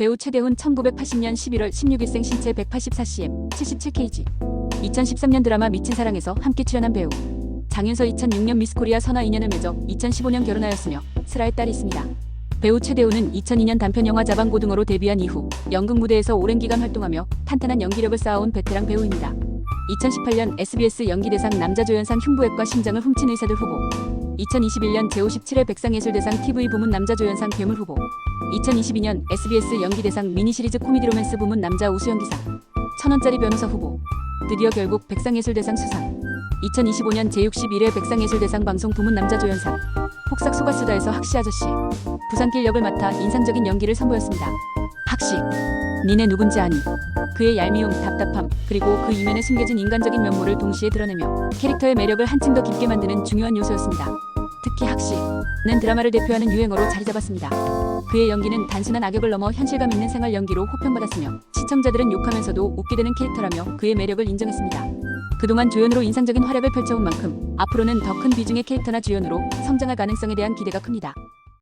배우 최대훈 1980년 11월 16일생 신체 184cm, 77kg. 2013년 드라마 미친 사랑에서 함께 출연한 배우. 장윤서 2006년 미스코리아 선화 인연을 맺어 2015년 결혼하였으며 슬아의 딸이 있습니다. 배우 최대훈은 2002년 단편 영화 자방고등어로 데뷔한 이후 연극 무대에서 오랜 기간 활동하며 탄탄한 연기력을 쌓아온 베테랑 배우입니다. 2018년 SBS 연기대상 남자조연상 흉부외과 심장을 훔친 의사들 후보 2021년 제57회 백상예술대상 TV 부문 남자 조연상 괴물 후보. 2022년 SBS 연기대상 미니시리즈 코미디 로맨스 부문 남자 우수연기상 천원짜리 변호사 후보. 드디어 결국 백상예술대상 수상. 2025년 제61회 백상예술대상 방송 부문 남자 조연상. 폭삭 소가수다에서 학시 아저씨. 부산길 역을 맡아 인상적인 연기를 선보였습니다. 학시 니네 누군지 아니 그의 얄미움, 답답함, 그리고 그 이면에 숨겨진 인간적인 면모를 동시에 드러내며 캐릭터의 매력을 한층 더 깊게 만드는 중요한 요소였습니다. 특히 학시는 드라마를 대표하는 유행어로 자리 잡았습니다. 그의 연기는 단순한 악역을 넘어 현실감 있는 생활 연기로 호평받았으며 시청자들은 욕하면서도 웃게 되는 캐릭터라며 그의 매력을 인정했습니다. 그동안 조연으로 인상적인 활약을 펼쳐온 만큼 앞으로는 더 큰 비중의 캐릭터나 주연으로 성장할 가능성에 대한 기대가 큽니다.